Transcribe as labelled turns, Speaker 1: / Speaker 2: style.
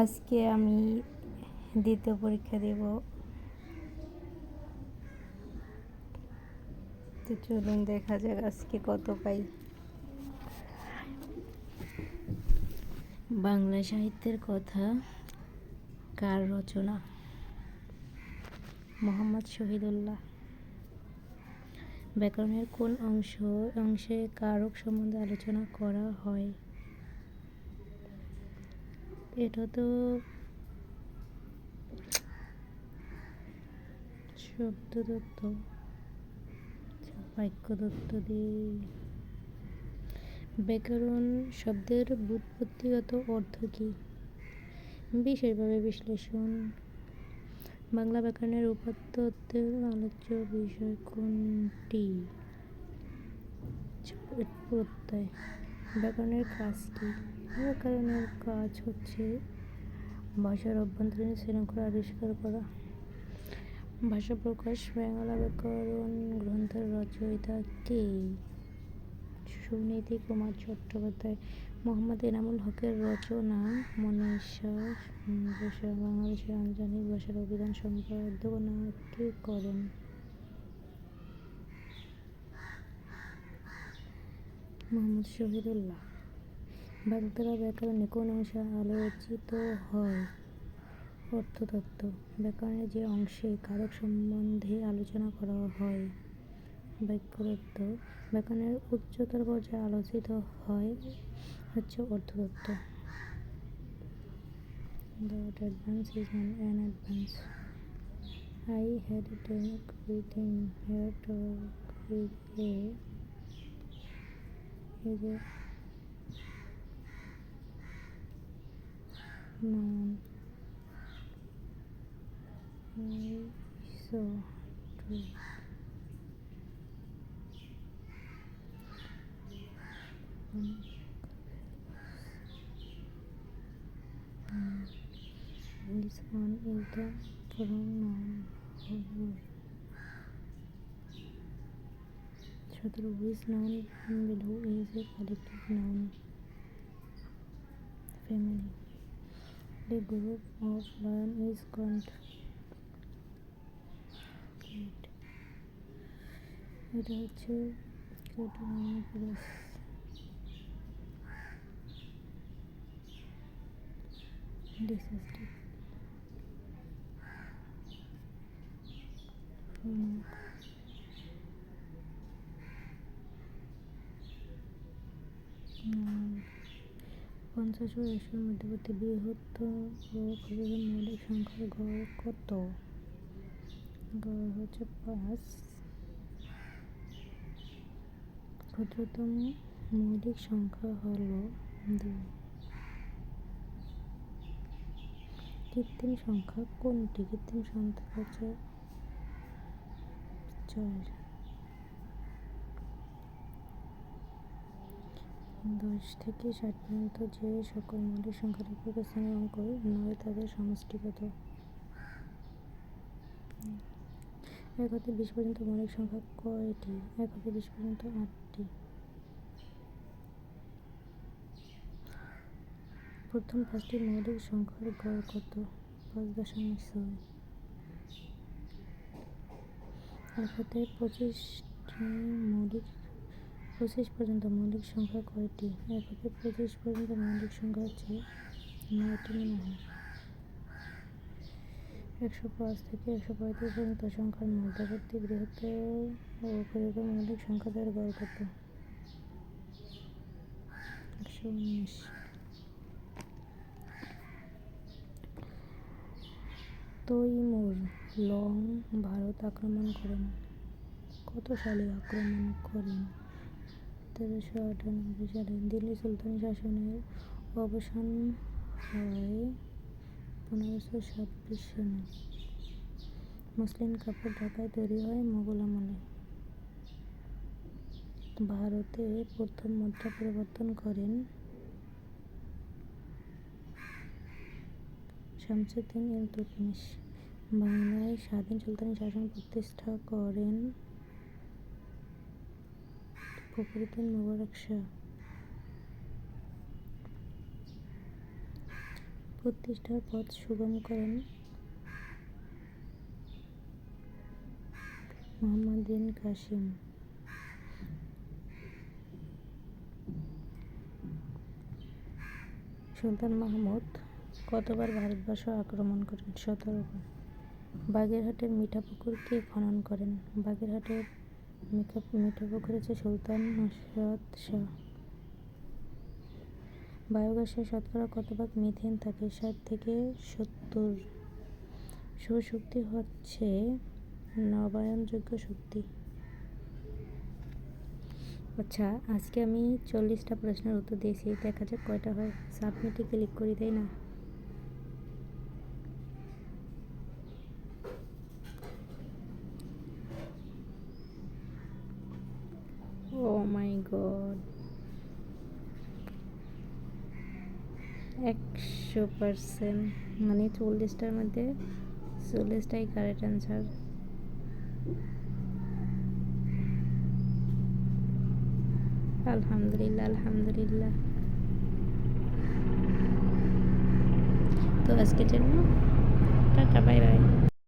Speaker 1: আজকে আমি দ্বিতীয় পরীক্ষা দেব তো চলুন দেখা যাক আজকে কত পাই বাংলা সাহিত্যের কথা কার রচনা মোহাম্মদ শহীদুল্লাহ ব্যাকরণের কোন অংশ অংশে কারক সম্বন্ধে আলোচনা করা হয় এটা তো শব্দ বাক্য দত্ত দিয়ে ব্যাকরণ শব্দের বুৎপত্তিগত অর্থ কী বিশেষভাবে বিশ্লেষণ বাংলা ব্যাকরণের উপাত্তের আলোচ্য বিষয় কোনটি প্রত্যয় ব্যাকরণের কাজ কী আকারণের কাজ হচ্ছে ভাষার অভ্যন্তরীণ শৃঙ্খলা আবিষ্কার করা ভাষা প্রকাশ বাংলা ব্যাকরণ গ্রন্থের রচয়িতা কে সুনীতি কুমার চট্টোপাধ্যায় মোহাম্মদ এনামুল হকের রচনা মনীষা ভাষা বাংলাদেশের আঞ্চলিক ভাষার অভিধান সম্পাদনা কে করেন মোহাম্মদ শহীদুল্লাহ বাগধারা ব্যাকরণ কোন অংশে আলোচিত হয় অর্থতত্ত্ব ব্যাকরণের যে অংশে কারক সম্বন্ধে আলোচনা করা হয় বাক্যতত্ত্ব ব্যাকরণের উচ্চতর পর্যায়ে আলোচিত হয় হচ্ছে অর্থতত্ত্ব The advance is an, an advance I had a talk with him. Her talk with a, nine, eight, so three. One, um, this one is the pronoun Chaturvedi is noun below is a collective noun family. The group of lions is contained. এটা হচ্ছে place this is the পঞ্চাশ ও একশোর মধ্যবর্তী বৃহত্তর ও মৌলিক সংখ্যার গড় কত গড় হচ্ছে পাঁচ ক্ষুদ্রতম মৌলিক সংখ্যা হল দুই কৃত্রিম সংখ্যা কোনটি কৃত্রিম সংখ্যা হচ্ছে ছয় দশ থেকে ষাট পর্যন্ত যে সকল মৌলিক সংখ্যালঘুকে শ্রেণীর অঙ্ক নয় তাদের সমষ্টি কত এক হতে বিশ পর্যন্ত মৌলিক সংখ্যা কয়টি এক হতে বিশ পর্যন্ত আটটি প্রথম পাঁচটি মৌলিক সংখ্যার গড় কত পাঁচ দশমিক ছয় এক হতে পঁচিশটি মৌলিক পঁচিশ পর্যন্ত মৌলিক সংখ্যা কয়টি এককে পঁচিশ পর্যন্ত মৌলিক সংখ্যা হচ্ছে নয়টি মনে হয় একশো পাঁচ থেকে একশো পঁয়ত্রিশ পর্যন্ত সংখ্যার মধ্যবর্তী বৃহত্তর ও মৌলিক সংখ্যা দ্বারা গড় কত একশো উনিশ তৈমুর লং ভারত আক্রমণ করেন কত সালে আক্রমণ করেন সতেরোশো আটানব্বই সালে দিল্লি সুলতানি শাসনের অবসান হয় পনেরোশো ছাব্বিশ সালে মুসলিম কাপড় ঢাকায় তৈরি হয় মোগল আমলে ভারতে প্রথম মুদ্রা পরিবর্তন করেন শামসুদ্দিন ইলতুতমিশ বাংলায় স্বাধীন সুলতানি শাসন প্রতিষ্ঠা করেন ফখরুদ্দিন মোবারক শাহ প্রতিষ্ঠার পথ সুগম করেন মোহাম্মদিন কাসিম সুলতান মাহমুদ কতবার ভারতবর্ষ আক্রমণ করেন সতেরোবার বাগেরহাটের মিঠাপুকুর কে খনন করেন বাগেরহাটের মেকআপ মেকআপও করেছে সুলতান নুসরত শাহ বায়োগ্যাসের শতকরা কত ভাগ মিথেন থাকে ষাট থেকে সত্তর সৌরশক্তি হচ্ছে নবায়নযোগ্য শক্তি আচ্ছা আজকে আমি চল্লিশটা প্রশ্নের উত্তর দিয়েছি দেখা যাক কয়টা হয় সাবমিটে ক্লিক করি তাই না ও মাই গড একশো পার্সেন্ট মানে চল্লিশটার মধ্যে চল্লিশটাই কারেক্ট অ্যান্সার আলহামদুলিল্লাহ আলহামদুলিল্লাহ তো আজকের জন্য টাটা বাই বাই